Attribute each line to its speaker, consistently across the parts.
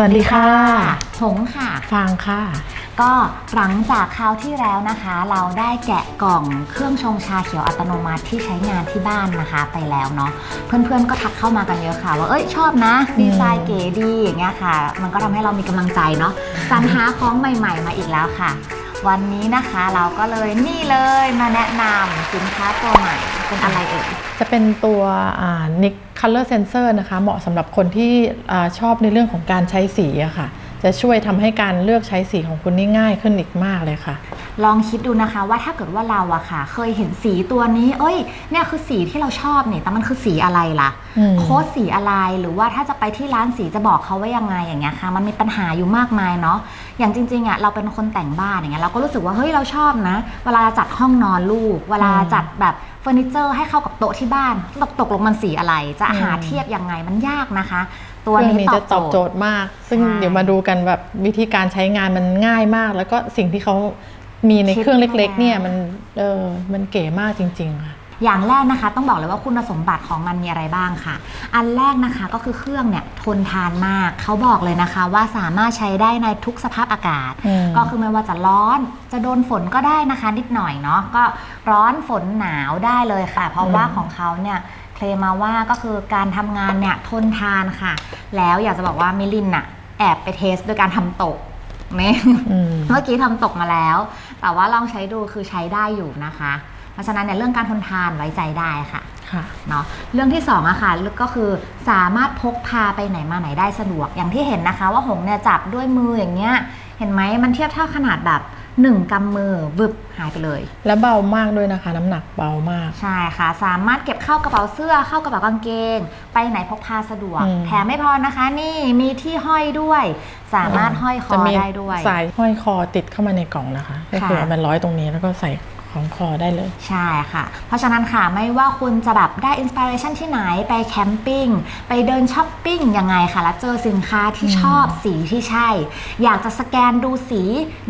Speaker 1: สวัสดีค่ะ
Speaker 2: หงค่ะ
Speaker 1: ฟังค่ะ
Speaker 2: ก็หลังจากคราวที่แล้วนะคะ เราได้แกะกล่องเครื่องชงชาเขียวอัตโนมัติที่ใช้งานที่บ้านนะคะไปแล้วเนาะเพื่อนๆก็ทักเข้ามากันเยอะค่ะ ว่าเอ้ยชอบนะดีไซน์เก๋ดีอย่างเงี้ยค่ะ มันก็ทำให้เรามีกำลังใจเนาะสรรหาของใหม่ ๆ มาอีกแล้วค่ะ วันนี้นะคะเราก็เลยนี่เลยมาแนะนำสินค้าตัวใหม่ เป็นอะไรเอ่ย
Speaker 1: จะเป็นตัวอ่า Nick Color Sensor นะคะ เหมาะสำหรับคนที่อชอบในเรื่องของการใช้สีอะค่ะ จะช่วยทำให้การเลือกใช้สีของคุณนี่ง่ายขึ้นอีกมากเลยค่ะ
Speaker 2: ลองคิดดูนะคะว่าถ้าเกิดว่าเราอะค่ะ เคยเห็นสีตัวนี้ เอ้ย เนี่ยคือสีที่เราชอบเนี่ย แต่มันคือสีอะไรล่ะ
Speaker 1: อืม
Speaker 2: โค้ดสีอะไร หรือว่าถ้าจะไปที่ร้านสีจะบอกเขาว่ายังไงอย่างเงี้ยค่ะ มันมีปัญหาอยู่มากมายเนาะ อย่างจริงๆอะเราเป็นคนแต่งบ้านอย่างเงี้ย เราก็รู้สึกว่า เฮ้ย เราชอบนะ เวลาจัดห้องนอนลูก เวลาจัดแบบเฟอร์นิเจอร์ให้เข้ากับโต๊ะที่บ้าน ตกตกลงมันสีอะไร จะหาเทียบยังไง มันยากนะคะ ตัว
Speaker 1: เครื่อง
Speaker 2: นี้
Speaker 1: นี้
Speaker 2: ตอ
Speaker 1: จะ
Speaker 2: บ
Speaker 1: ตอบ
Speaker 2: โจ
Speaker 1: โจ
Speaker 2: ทย์
Speaker 1: ทย์มาก ซึ่ง
Speaker 2: ใช่
Speaker 1: เดี๋ยวมาดูกันแบบวิธีการใช้งานมันง่ายมาก แล้วก็สิ่งที่เขา มีในเครื่องเล็กๆ เนี่ยมันเออมันเก๋มากจริง ๆ ค่ะ
Speaker 2: อย่างแรกนะคะต้องบอกเลยว่าคุณสมบัติของมันมีอะไรบ้างค่ะ อันแรกนะคะก็คือเครื่องเนี่ยทนทานมากเขาบอกเลยนะคะ ว่าสามารถใช้ได้ในทุกสภาพอากาศ
Speaker 1: อืม
Speaker 2: ก็คือไม่ว่าจะร้อนจะโดนฝนก็ได้นะคะ นิดหน่อยเนาะก็ร้อนฝนหนาวได้เลยค่ะ เพราะว่าของเขาเนี่ยเคลมมาว่าก็คือการทำงานเนี่ยทนทานค่ะ แล้วอยากจะบอกว่ามิลินน่ะแอบไปเทสโดยการทำตก ไหม
Speaker 1: อืม
Speaker 2: เมื่อกี้ทำตกมาแล้ว แต่ว่าลองใช้ดูคือใช้ได้อยู่นะคะ เพราะฉะนั้นเนี่ยเรื่องการทนทานไว้ใจได้ค่ะ
Speaker 1: ค่ะ
Speaker 2: เนาะเรื่องที่สองอะค่ะก็คือสามารถพกพาไปไหนมาไหนได้สะดวกอย่างที่เห็นนะคะ ว่าหงเนี่ยจับด้วยมืออย่างเงี้ยเห็นไหมมันเทียบเท่าขนาดแบบ หนึ่งกำมือวึบหายไปเลย
Speaker 1: และเบามากด้วยนะคะ น้ำหนักเบามาก
Speaker 2: ใช่ค่ะ สามารถเก็บเข้ากระเป๋าเสื้อเข้ากระเป๋ากางเกง ไปไหนพกพาสะดวก
Speaker 1: อืม
Speaker 2: แถมไม่พอนะคะ นี่มีที่ห้อยด้วย สามารถห้อยคอ
Speaker 1: จะมี
Speaker 2: ได้ด้วย
Speaker 1: สายห้อยคอติดเข้ามาในกล่องนะคะ ก็คือ
Speaker 2: ค่ะ
Speaker 1: เอามันร้อยตรงนี้แล้วก็ใส่ ของคอได้เลย
Speaker 2: ใช่ค่ะ เพราะฉะนั้นค่ะไม่ว่าคุณจะแบบได้อินสปิเรชันที่ไหนไปแคมปิ้งไปเดินช้อปปิ้งยังไงค่ะ แล้วเจอสินค้าที่ชอบสีที่ใช่ อยากจะสแกนดูสี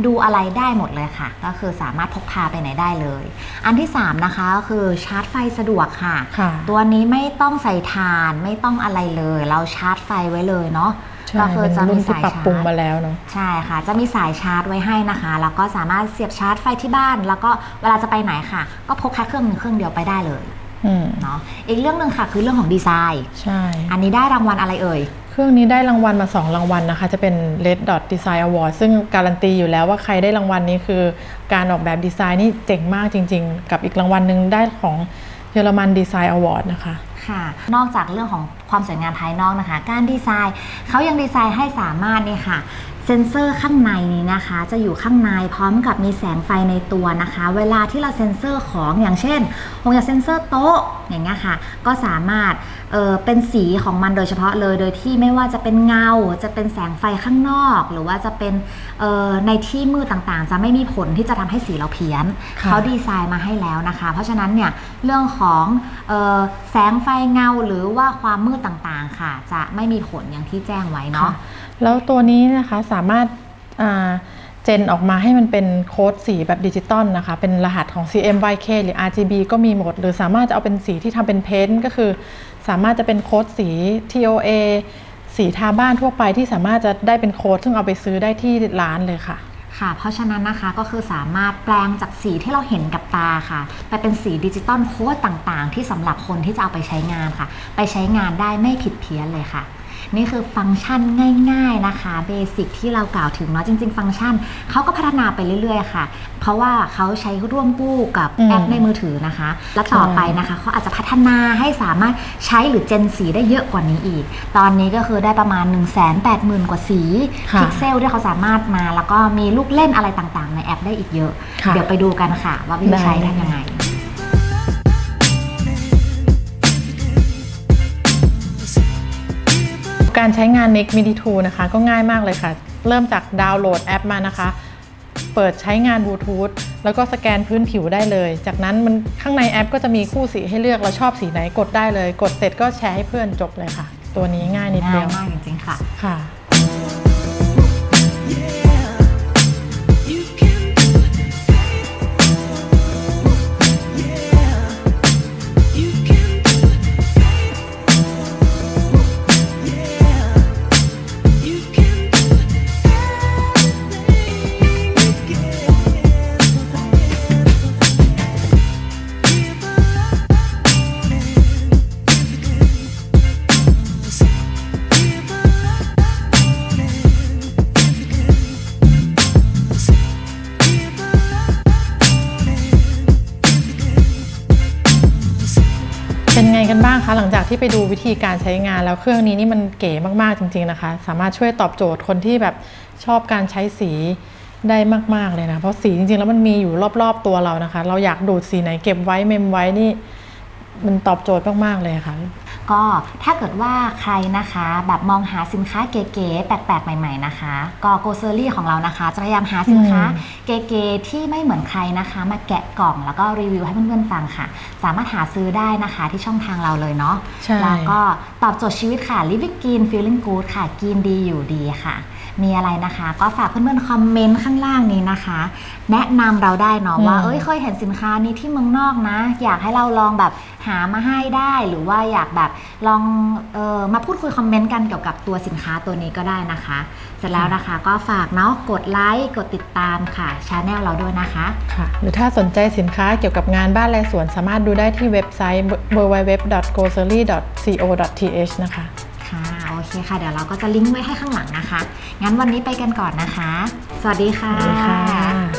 Speaker 2: ดูอะไรได้หมดเลยค่ะ ก็คือสามารถพกพาไปไหนได้เลย อันที่ 3 นะคะก็คือชาร์จไฟสะดวกค่ะ
Speaker 1: ค่ะ
Speaker 2: ตัวนี้ไม่ต้องใส่ถ่านไม่ต้องอะไรเลย เราชาร์จไฟไว้เลยเนาะ
Speaker 1: ใช่
Speaker 2: ก็คือ
Speaker 1: เป็น
Speaker 2: จะ
Speaker 1: รุ่
Speaker 2: มี
Speaker 1: นที่
Speaker 2: สาย
Speaker 1: ปรับ
Speaker 2: ชา
Speaker 1: ปรุง
Speaker 2: ร์จ
Speaker 1: มาแล้วเนาะ
Speaker 2: ใช่ค่ะ จะมีสายชาร์จไว้ให้นะคะ แล้วก็สามารถเสียบชาร์จไฟที่บ้าน แล้วก็เวลาจะไปไหนค่ะ ก็พกแค่เครื่องหนึงเครื่องเดียวไปได้เลย
Speaker 1: อืม
Speaker 2: เนาะอีกเรื่องหนึ่งค่ะคือเรื่องของดีไซน์
Speaker 1: ใช่
Speaker 2: อันนี้ได้รางวัลอะไรเอ่ย
Speaker 1: เครื่องนี้ได้รางวัลมา 2 รางวัลนะคะ จะเป็น Red Dot Design Award ซึ่งการันตีอยู่แล้วว่าใครได้รางวัลนี้คือการออกแบบดีไซน์นี่เจ๋งมากจริง ๆ กับอีกรางวัลหนึ่งได้ของเยอรมันดีไซน์อวอร์ดนะคะ
Speaker 2: ค่ะ นอกจากเรื่องของความสวยงามภายนอกนะคะ การดีไซน์เขายังดีไซน์ให้สามารถเนี่ยค่ะ เซ็นเซอร์ข้างในนี้นะคะ จะอยู่ข้างในพร้อมกับมีแสงไฟในตัวนะคะ เวลาที่เราเซ็นเซอร์ของอย่างเช่นผมอยากเซ็นเซอร์โต๊ะอย่างเงี้ยค่ะ ก็สามารถเออเป็นสีของมันโดยเฉพาะเลย โดยที่ไม่ว่าจะเป็นเงา จะเป็นแสงไฟข้างนอก หรือว่าจะเป็นเออในที่มืดต่างๆ จะไม่มีผลที่จะทำให้สีเราเพี้ยน
Speaker 1: ค่ะ
Speaker 2: เขาดีไซน์มาให้แล้วนะคะ เพราะฉะนั้นเนี่ยเรื่องของเออแสงไฟเงาหรือว่าความมืดต่างๆค่ะ จะไม่มีผลอย่างที่แจ้งไว้เนาะ
Speaker 1: ค่ะ แล้วตัวนี้นะคะสามารถเจนออกมาให้มันเป็นโค้ดสีแบบดิจิตอลนะคะ เป็นรหัสของ CMYK หรือ RGB ก็มีหมด หรือสามารถจะเอาเป็นสีที่ทำเป็นเพ้นท์ก็คือ สามารถจะเป็นโค้ดสี TOA สีทาบ้านทั่วไปที่สามารถจะได้เป็นโค้ดซึ่งเอาไปซื้อได้ที่ร้านเลยค่ะ
Speaker 2: ค่ะ เพราะฉะนั้นนะคะก็คือสามารถแปลงจากสีที่เราเห็นกับตาค่ะ ไปเป็นสีดิจิตอลโค้ดต่างๆ ที่สำหรับคนที่จะเอาไปใช้งานค่ะ ไปใช้งานได้ไม่ผิดเพี้ยนเลยค่ะ นี่คือฟังก์ชันง่าย ๆนะคะเบสิกที่เรากล่าวถึงเนาะจริง ๆ ฟังก์ชันเขาก็พัฒนาไปเรื่อย ๆ ค่ะ เพราะว่าเขาใช้ร่วมกู้กับ
Speaker 1: อืม
Speaker 2: แอปในมือถือนะคะ และต่อไปนะคะเขาอาจจะพัฒนาให้สามารถใช้หรือเจนสีได้เยอะกว่านี้อีก ตอนนี้ก็คือได้ประมาณ 1 8 0 0 0 0 กว่าสี
Speaker 1: ค่ะ
Speaker 2: พิกเซลที่เขาสามารถมา แล้วก็มีลูกเล่นอะไรต่างๆ ในแอปได้อีกเยอะ
Speaker 1: ค่ะ
Speaker 2: เดี๋ยวไปดูกันค่ะ ว่าวิธีใช้
Speaker 1: ได้
Speaker 2: ทำยังไง
Speaker 1: การใช้งาน Nick Mini 2 นะคะ ก็ง่ายมากเลยค่ะ เริ่มจากดาวน์โหลดแอปมานะคะ เปิดใช้งานบลูทูธแล้วก็สแกนพื้นผิวได้เลย จากนั้นมันข้างในแอปก็จะมีคู่สีให้เลือกเราชอบสีไหนกดได้เลย กดเสร็จก็แชร์ให้เพื่อนจบเลยค่ะ ตัวนี้ง่ายนิดเดี
Speaker 2: ง่าย
Speaker 1: ยว
Speaker 2: มากจริงๆค่ะ
Speaker 1: ค่ะ ที่ไปดูวิธีการใช้งานแล้วเครื่องนี้นี่มันเก๋มากๆจริง ๆนะคะ สามารถช่วยตอบโจทย์คนที่แบบชอบการใช้สีได้มากๆเลยนะ เพราะสีจริงๆแล้วมันมีอยู่รอบๆตัวเรานะคะ เราอยากดูดสีไหนเก็บไว้เมมไว้นี่มันตอบโจทย์มากๆเลยค่ะ
Speaker 2: ก็ถ้าเกิดว่าใครนะคะ แบบมองหาสินค้าเก๋ๆแปลกๆ ใหม่ ๆนะคะ ก็โกเซอรี่ของเรานะคะ จะพยายามหาสินค้า
Speaker 1: อืม
Speaker 2: เก๋ๆที่ไม่เหมือนใครนะคะ มาแกะกล่องแล้วก็รีวิวให้เพื่อนๆฟังค่ะ สามารถหาซื้อได้นะคะที่ช่องทางเราเลยเนาะ
Speaker 1: ใช่
Speaker 2: แล้วก็ตอบโจทย์ชีวิตค่ะ living green feeling good ค่ะกินดีอยู่ดีค่ะ มีอะไรนะคะ ก็ฝากเพื่อนๆคอมเมนต์ข้างล่างนี้นะคะ แนะนำเราได้เนาะว่า
Speaker 1: อืม
Speaker 2: เอ้ยเคยเห็นสินค้านี้ที่เมืองนอกนะ อยากให้เราลองแบบหามาให้ได้หรือว่าอยากแบบลองเออมาพูดคุยคอมเมนต์กันเกี่ยวกับตัวสินค้าตัวนี้ก็ได้นะคะ เสร็จแล้วนะคะก็ฝากเนาะกดไลค์กดติดตามค่ะชาแนลเราด้วยนะคะ
Speaker 1: ค่ะหรือถ้าสนใจสินค้าเกี่ยวกับงานบ้านและสวนสามารถดูได้ที่เว็บไซต์ www.grocery.co.th นะคะ
Speaker 2: ค่ะ โอเคค่ะ เดี๋ยวเราก็จะลิงก์ไว้ให้ข้างหลังนะคะ งั้นวันนี้ไปกันก่อนนะคะ สวัสดีค่ะ
Speaker 1: สวัสดีค่ะ